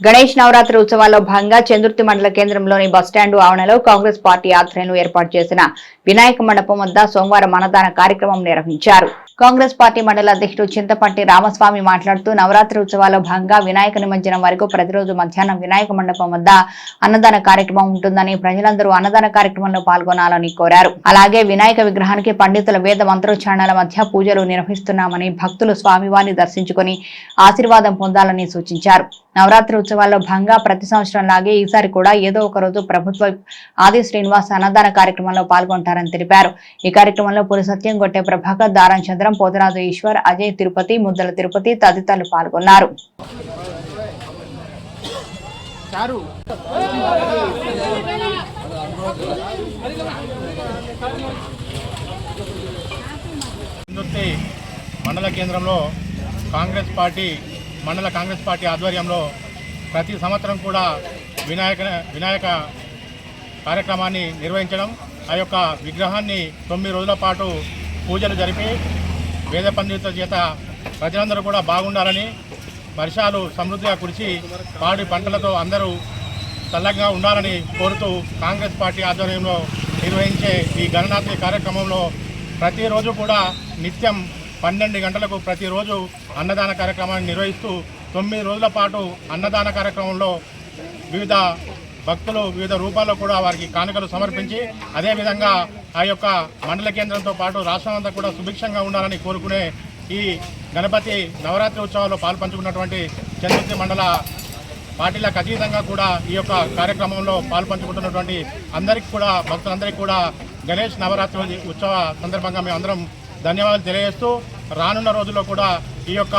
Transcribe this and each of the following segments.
గణేష్ నవరాత్రి ఉత్సవాల్లో భాగంగా చందుర్తి మండల కేంద్రంలోని బస్టాండు ఆవరణలో కాంగ్రెస్ పార్టీ ఆధ్వర్యంలో ఏర్పాటు చేసిన వినాయక మండపం వద్ద సోమవారం అన్నదాన కార్యక్రమం నిర్వహించారు. కాంగ్రెస్ పార్టీ మండల అధ్యక్షుడు చింతపంటి రామస్వామి మాట్లాడుతూ నవరాత్రి ఉత్సవాల్లో భాగంగా వినాయక నిమజ్జనం వరకు ప్రతిరోజు మధ్యాహ్నం వినాయక మండపం వద్ద అన్నదాన కార్యక్రమం ఉంటుందని ప్రజలందరూ అన్నదాన కార్యక్రమంలో పాల్గొనాలని కోరారు. అలాగే వినాయక విగ్రహానికి పండితుల వేద మంత్రోచ్చారణల మధ్య పూజలు నిర్వహిస్తున్నామని భక్తులు స్వామివారిని దర్శించుకొని ఆశీర్వాదం పొందాలని సూచించారు. నవరాత్రి ఉత్సవాల్లో భాగంగా ప్రతి సంవత్సరం లాగే ఈసారి కూడా ఏదో ఒక రోజు ప్రభుత్వ ఆది శ్రీనివాస్ అన్నదాన కార్యక్రమంలో పాల్గొంటారని తెలిపారు. ఈ కార్యక్రమంలో పులి సత్యం గొట్టె ప్రభాకర్ దారం చంద్రం పోతరాజు ఈశ్వర్ అజయ్ తిరుపతి ముద్దల తిరుపతి తదితరులు పాల్గొన్నారు. మండల కేంద్రంలో కాంగ్రెస్ పార్టీ మండల కాంగ్రెస్ పార్టీ ఆధ్వర్యంలో ప్రతి సంవత్సరం కూడా వినాయక వినాయక కార్యక్రమాన్ని నిర్వహించడం ఆ యొక్క విగ్రహాన్ని తొమ్మిది రోజుల పాటు పూజలు జరిపి వేద పండితుల చేత ప్రజలందరూ కూడా బాగుండాలని వర్షాలు సమృద్ధిగా కురిసి పాడి పంటలతో అందరూ చల్లగా ఉండాలని కోరుతూ కాంగ్రెస్ పార్టీ ఆధ్వర్యంలో నిర్వహించే ఈ గణనాథి కార్యక్రమంలో ప్రతిరోజు కూడా నిత్యం పన్నెండు గంటలకు ప్రతిరోజు అన్నదాన కార్యక్రమాన్ని నిర్వహిస్తూ తొమ్మిది రోజుల పాటు అన్నదాన కార్యక్రమంలో వివిధ భక్తులు వివిధ రూపాల్లో కూడా వారికి కానుకలు సమర్పించి అదేవిధంగా ఆ యొక్క మండల కేంద్రంతో పాటు రాష్ట్రం అంతా కూడా సుభిక్షంగా ఉండాలని కోరుకునే ఈ గణపతి నవరాత్రి ఉత్సవాల్లో పాల్పంచుకున్నటువంటి చంద్రుతి మండల పార్టీలకు అతీతంగా కూడా ఈ యొక్క కార్యక్రమంలో పాల్పంచుకుంటున్నటువంటి అందరికీ కూడా భక్తులందరికీ కూడా గణేష్ నవరాత్రి ఉత్సవ సందర్భంగా మేము అందరం ధన్యవాదాలు తెలియజేస్తూ రానున్న రోజుల్లో కూడా ఈ యొక్క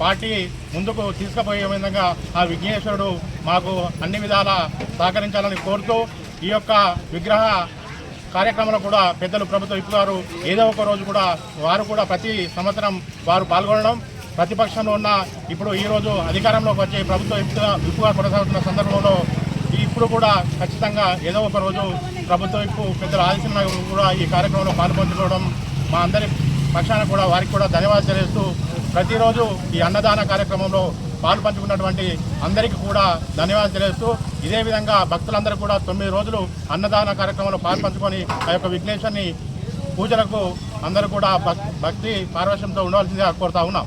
పార్టీ ముందుకు తీసుకుపోయే విధంగా ఆ విఘ్నేశ్వరుడు మాకు అన్ని విధాల సహకరించాలని కోరుతూ ఈ యొక్క విగ్రహ కార్యక్రమంలో కూడా పెద్దలు ప్రభుత్వ విప్ ఏదో ఒక రోజు కూడా వారు కూడా ప్రతి సంవత్సరం వారు పాల్గొనడం. ప్రతిపక్షంలో ఉన్న ఇప్పుడు ఈ రోజు అధికారంలోకి వచ్చే ప్రభుత్వ విప్గా విప్పుగా కొనసాగుతున్న సందర్భంలో ఇప్పుడు కూడా ఖచ్చితంగా ఏదో ఒక రోజు ప్రభుత్వ విప్పు పెద్దలు ఆదిత్యన కూడా ఈ కార్యక్రమంలో పాల్పంచుకోవడం మా అందరి పక్షాన కూడా వారికి కూడా ధన్యవాదాలు తెలియజేస్తూ ప్రతిరోజు ఈ అన్నదాన కార్యక్రమంలో పాలు పంచుకున్నటువంటి అందరికీ కూడా ధన్యవాదాలు తెలియజేస్తూ ఇదే విధంగా భక్తులందరూ కూడా తొమ్మిది రోజులు అన్నదాన కార్యక్రమంలో పాలు పంచుకొని ఆ యొక్క విఘ్నేశ్వరిని పూజలకు అందరూ కూడా భక్తి పారవశ్యంతో ఉండవలసిందిగా కోరుతా ఉన్నాం.